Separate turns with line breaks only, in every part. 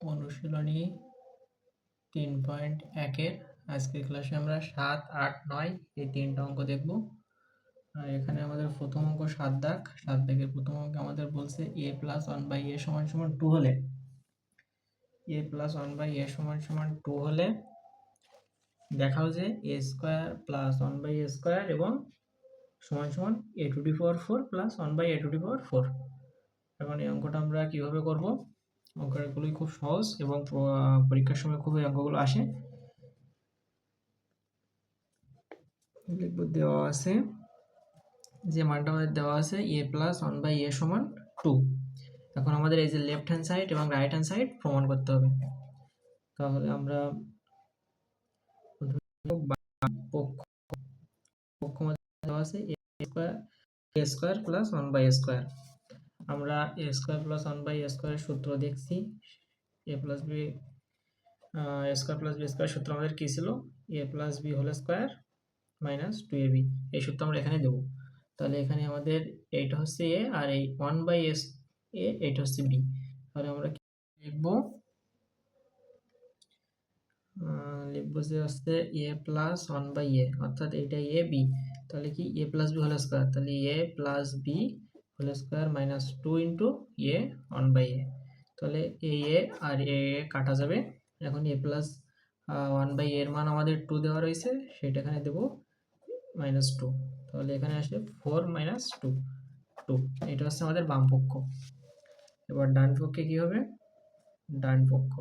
অনুশীলনী তিন পয়েন্ট একের। আজকের ক্লাসে আমরা সাত, আট, নয় এই তিনটা অঙ্ক দেখব। আর এখানে আমাদের প্রথম অঙ্ক সাত দাগ। সাত দাগের প্রথম অঙ্ক আমাদের বলছে A plus one by A সমান সমান টু হলে। A plus one by A সমান সমান টু হলে দেখাও যে A square plus one by A square এবং সমান সমান A to the four four plus one by A to the power four. এখন এই অঙ্কটা আমরা কীভাবে করব? অঙ্কগুলোই খুব সহজ এবং পরীক্ষার সময় খুব এই অঙ্কগুলো আসে। দেওয়া আছে যে মানটা আমাদের দেওয়া আছে A plus one by A সমান টু এখন আমাদের এই যে লেফট হ্যান্ড সাইড এবং রাইট হ্যান্ড সাইড প্রমাণ করতে হবে। তাহলে আমরা পক্ষ পক্ষ দেওয়া আছে A square A square plus one by square আমরা A square plus one by A স্কোয়ারের সূত্র দেখছি। A plus B A square plus B square সূত্র আমাদের কী ছিল? A plus B whole square minus two A B এই সূত্র আমরা এখানে দেবো। তাহলে এখানে আমাদের এইটা হচ্ছে এ আর এই ওয়ান বাই এস এ এইটা হচ্ছে বি তাহলে আমরা লিখব? লিখব যে হচ্ছে A plus one by A অর্থাৎ এইটা এ বি তাহলে কি? A plus B whole square তাহলে A plus B whole square minus two into A one by A তাহলে এ এ আর এ এ কাটা যাবে। এখন এ প্লাস ওয়ান বাই এর মান আমাদের টু দেওয়া রয়েছে, সেটা এখানে দেবো মাইনাস টু তাহলে এখানে আসবে ফোর মাইনাস টু টু এটা হচ্ছে আমাদের বাম পক্ষ। এবার ডান পক্ষে কি হবে? ডান পক্ষ।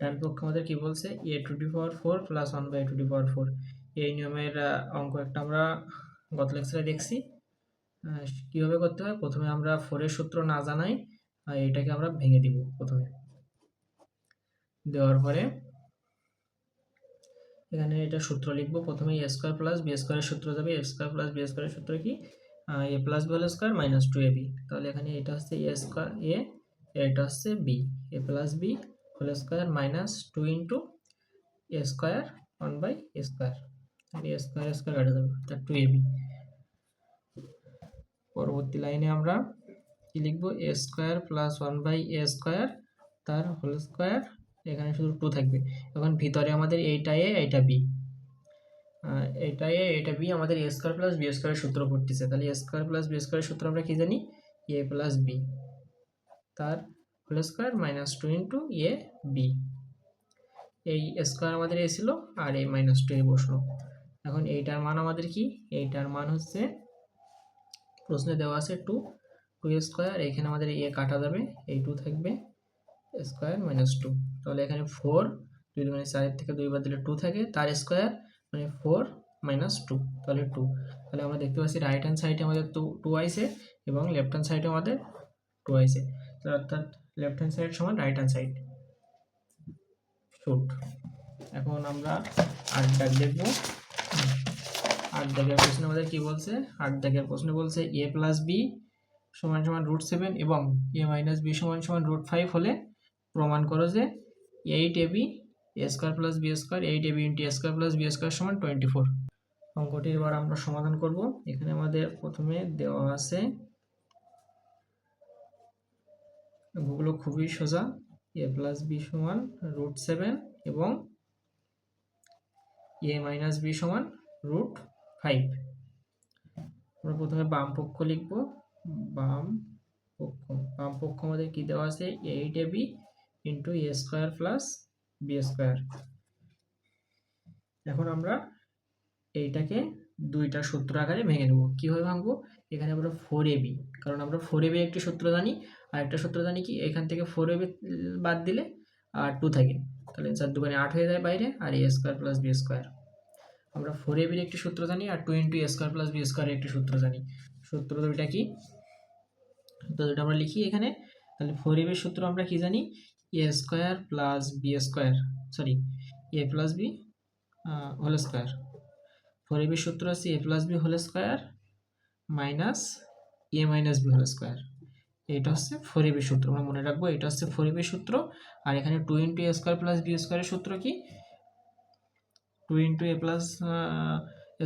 ডান পক্ষ আমাদের কি বলছে? A to the power four plus one by to the power four এই নিয়মের অঙ্ক একটা আমরা গত লেকচারে দেখছি। কীভাবে করতে হয়? প্রথমে আমরা ফোরের সূত্র না জানাই এটাকে আমরা ভেঙে দিব প্রথমে। দেওয়ার পরে এখানে এটা সূত্র লিখব। প্রথমে এ স্কোয়ার প্লাস বি স্কোয়ারের সূত্র যাবে। এ স্কোয়ার প্লাস বি স্কোয়ারের সূত্র কি? A plus B whole square minus two A B তাহলে এখানে এটা হচ্ছে এ স্কোয়ার এ এটা হচ্ছে B A plus B whole square minus two into A square one by square A square square কাটা যাবে। অর্থাৎ টু এ বি পরবর্তী লাইনে আমরা কি লিখব? A square plus one by A square তার হোল স্কোয়ার এখানে শুধু টু থাকবে। এখন ভিতরে আমাদের এইটা এ এইটা বি এটা এ এটা বি আমাদের এ স্কোয়ার প্লাস বি স্কোয়ারের সূত্র পড়তেছে। তাহলে এ স্কোয়ার প্লাস বি স্কোয়ারের সূত্র আমরা কি জানি? এ প্লাস বি তার whole square minus two into A B এই স্কোয়ার আমাদের এ ছিল আর এই মাইনাস টু এ বসল। এখন এইটার মান আমাদের কি? এইটার মান হচ্ছে প্রশ্নে দেওয়া আছে টু টু স্কোয়ার এখানে আমাদের এ কাটা যাবে, এই টু থাকবে স্কোয়ার মাইনাস টু তাহলে এখানে ফোর দুই মানে চারের থেকে দুই বাদ দিলে টু থাকে, তার স্কোয়ার মানে ফোর মাইনাস টু তাহলে টু তাহলে আমরা দেখতে পাচ্ছি রাইট হ্যান্ড সাইডে আমাদের টু টু আইসে এবং লেফট হ্যান্ড সাইডে আমাদের টু আইসে অর্থাৎ লেফট হ্যান্ড সাইড সমান রাইট হ্যান্ড সাইড শুট এখন আমরা আট দাগ দেখব। আট দাগের প্রশ্নে আমাদের কি বলছে? আট দাগের প্রশ্নে বলছে এ প্লাস বি সমান সমান রুট সেভেন এবং এ মাইনাস বি সমান সমান রুট ফাইভ হলে প্রমাণ করো যে eight A B A square plus B square eight A B into square plus B square সমান টোয়েন্টি ফোর অঙ্কটি এবার আমরা সমাধান করব। এখানে আমাদের প্রথমে দেওয়া আছে অঙ্কগুলো খুবই সোজা। এ প্লাস বি সমান রুট সেভেন এবং এ মাইনাস বি সমান রুট ফাইভ আমরা প্রথমে বাম পক্ষ লিখব। বাম পক্ষ বাম পক্ষ আমাদের কি দেওয়া আছে? Eight A B into A square plus B square এখন আমরা এইটাকে দুইটা সূত্র আকারে ভেঙে নেব। কীভাবে ভাঙবো? এখানে আমরা ফোর এ বি কারণ আমরা ফোর এ বি একটি সূত্র জানি, আর একটা সূত্র জানি কি, এখান থেকে ফোর এ বি বাদ দিলে আর টু থাকে। তাহলে চার দোকানে আট হয়ে যায় বাইরে, আর A square plus B square আমরা ফোর এ বির একটি সূত্র জানি আর two into A square plus B স্কোয়ারের একটি সূত্র জানি। সূত্র দুইটা কি? তো দুটো আমরা লিখি এখানে। তাহলে ফোর এ বির সূত্র আমরা কি জানি? A square plus B square sorry A plus B whole square four A বির সূত্র আছে A plus B whole square minus A minus B whole square এটা হচ্ছে ফোর এ বির সূত্র, আমরা মনে রাখব এটা হচ্ছে ফোর এ বির সূত্র। আর এখানে two into A square plus B স্কোয়ারের সূত্র কি? Two into A plus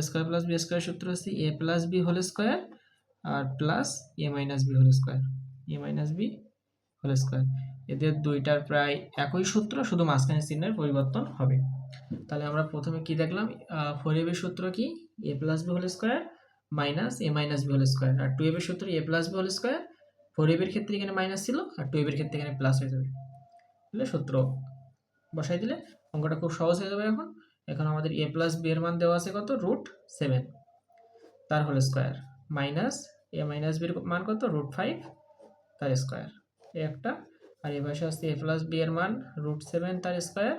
square plus B square সূত্র হচ্ছে A plus B whole square R plus A minus B whole square A minus B whole square এদের দুইটার প্রায় একই সূত্র, শুধু মাঝখানে চিহ্নের পরিবর্তন হবে। তাহলে আমরা প্রথমে কি দেখলাম? ফোর এর সূত্র কি? A plus B whole square minus A minus B whole square R two এর সূত্র A plus B whole square four এর ক্ষেত্রে এখানে মাইনাস ছিল আর টু এর ক্ষেত্রে এখানে প্লাস হয়ে যাবে। তাহলে সূত্র বসাই দিলে অঙ্কটা খুব সহজ হয়ে যাবে এখন। এখন আমাদের এ প্লাস বি এর মান দেওয়া আছে কত? রুট সেভেন তার whole square minus A minus বির মান কত? রুট ফাইভ তার স্কোয়ার এ একটা। আর এ পাশে হচ্ছে এ প্লাস বি এর মান রুট সেভেন তার square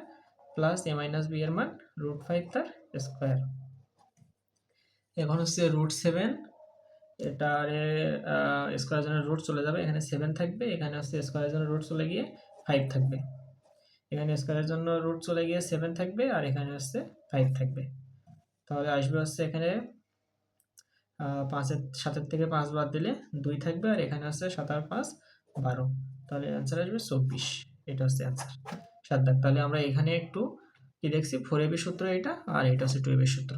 plus A minus B এর মান রুট ফাইভ তার স্কোয়ার এখন হচ্ছে রুট সেভেন এটার স্কোয়ারের জন্য রুট চলে যাবে। এখানে সেভেন থাকবে। এখানে হচ্ছে স্কোয়ারের জন্য রুট চলে গিয়ে ফাইভ থাকবে। এখানে স্কোয়ারের জন্য রুট চলে গিয়ে সেভেন থাকবে আর এখানে হচ্ছে ফাইভ থাকবে। তাহলে আসবে হচ্ছে এখানে পাঁচের, সাতের থেকে পাঁচ বাদ দিলে দুই থাকবে আর এখানে হচ্ছে সাত আর পাঁচ বারো। তাহলে অ্যান্সার আসবে চব্বিশ। এটা হচ্ছে অ্যান্সার সাত দাগ তাহলে আমরা এখানে একটু কি দেখছি? ফোর এবি সূত্র এটা আর এটা হচ্ছে টু এবির সূত্র।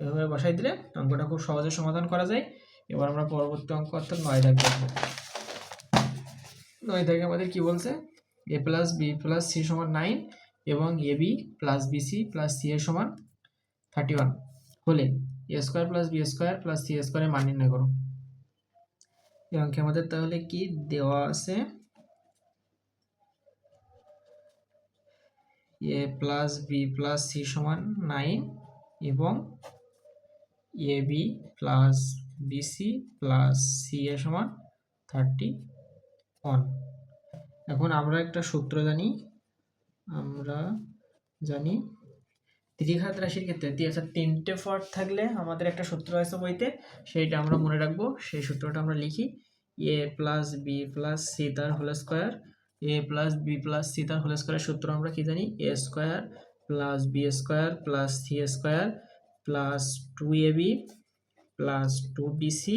এভাবে বসাই দিলে অঙ্কটা খুব সহজে সমাধান করা যায়। এবার আমরা পরবর্তী অঙ্ক অর্থাৎ নয় দাগ নয় দাগে আমাদের কি বলছে? A plus B plus C সমান নাইন এবং A B plus B C plus C এর সমান থার্টি ওয়ান হলে A square plus B square plus C স্কোয়ারের মান নির্ণয় করো। এই অঙ্কে আমাদের তাহলে কি দেওয়া আছে? A plus B plus C সমান নাইন এবং A B plus BC plus C A সমান থার্টি ওয়ান এখন আমরা একটা সূত্র জানি। আমরা জানি ত্রিঘাত রাশির ক্ষেত্রে অর্থাৎ তিনটে ফট থাকলে আমাদের একটা সূত্র আছে বইতে, সেইটা আমরা মনে রাখব। সেই সূত্রটা আমরা লিখি। A plus B plus C তার whole square A plus B plus C তার হোল স্কোয়ারের সূত্র আমরা কি জানি? A square plus B square plus C square plus two A B plus two BC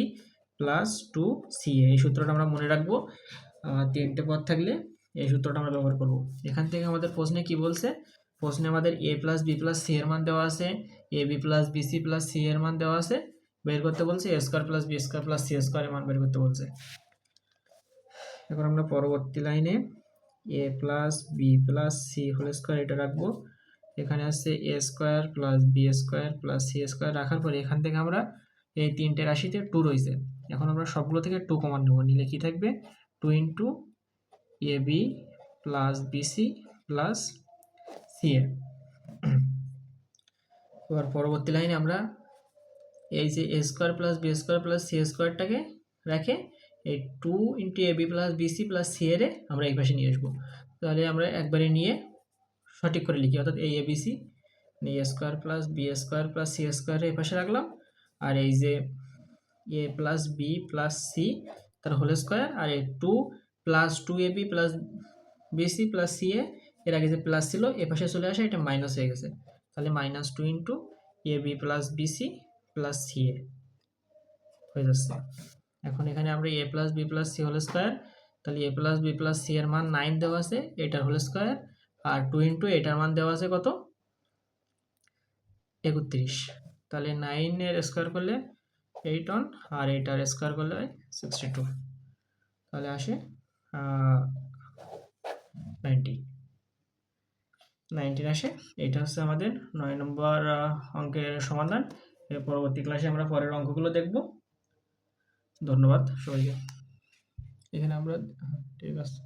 plus two C এই সূত্রটা আমরা মনে রাখব। তিনটে পদ থাকলে এই সূত্রটা আমরা ব্যবহার করব। এখান থেকে আমাদের প্রশ্নে কি বলছে? প্রশ্নে আমাদের A plus B plus C এর মান দেওয়া আছে A B plus BC plus C এর মান দেওয়া আছে, বের করতে বলছে A square plus B square plus C square এর মান বের করতে বলছে। এখন আমরা পরবর্তী লাইনে A plus B plus C whole square এটা রাখব। এখানে আসছে A square plus B square plus C square রাখার পরে এখান থেকে আমরা এই তিনটে রাশিতে টু রয়েছে। এখন আমরা সবগুলো থেকে টু কমান নেব। নিলে কি থাকবে? Two into A B plus BC plus C A এবার পরবর্তী লাইনে আমরা এই যে A square plus B square plus C স্কোয়ারটাকে রেখে এই two into A B plus BC plus C এর আমরা এই পাশে নিয়ে আসব। তাহলে আমরা একবারে নিয়ে সঠিক করে লিখি, অর্থাৎ এই ABC A square plus B square plus C square এই পাশে রাখলাম। আর এই যে A plus B plus C তার হোল স্কোয়ার আর এই two plus two A B plus BC plus C A এর আগে যে প্লাস ছিল, এ পাশে চলে আসে, এটা মাইনাস হয়ে গেছে। তাহলে minus two into A B plus BC plus C A হয়ে যাচ্ছে। এখন এখানে আমরা A plus B plus C whole square তাহলে A plus B plus C এর মান নাইন দেওয়া আছে এটার হোল স্কোয়ার আর টু ইন্টু এটার মান দেওয়া আছে কত? একত্রিশ। তাহলে নাইনের স্কোয়ার করলে এইট অন আর এইটার স্কোয়ার করলে সিক্সটি টু তাহলে আসে নাইনটি নাইনটিন আসে এটা হচ্ছে আমাদের নয় নম্বর অঙ্কের সমাধান। এর পরবর্তী ক্লাসে আমরা পরের অঙ্কগুলো দেখব। ধন্যবাদ সবাইকে। এখানে আমরা, ঠিক আছে।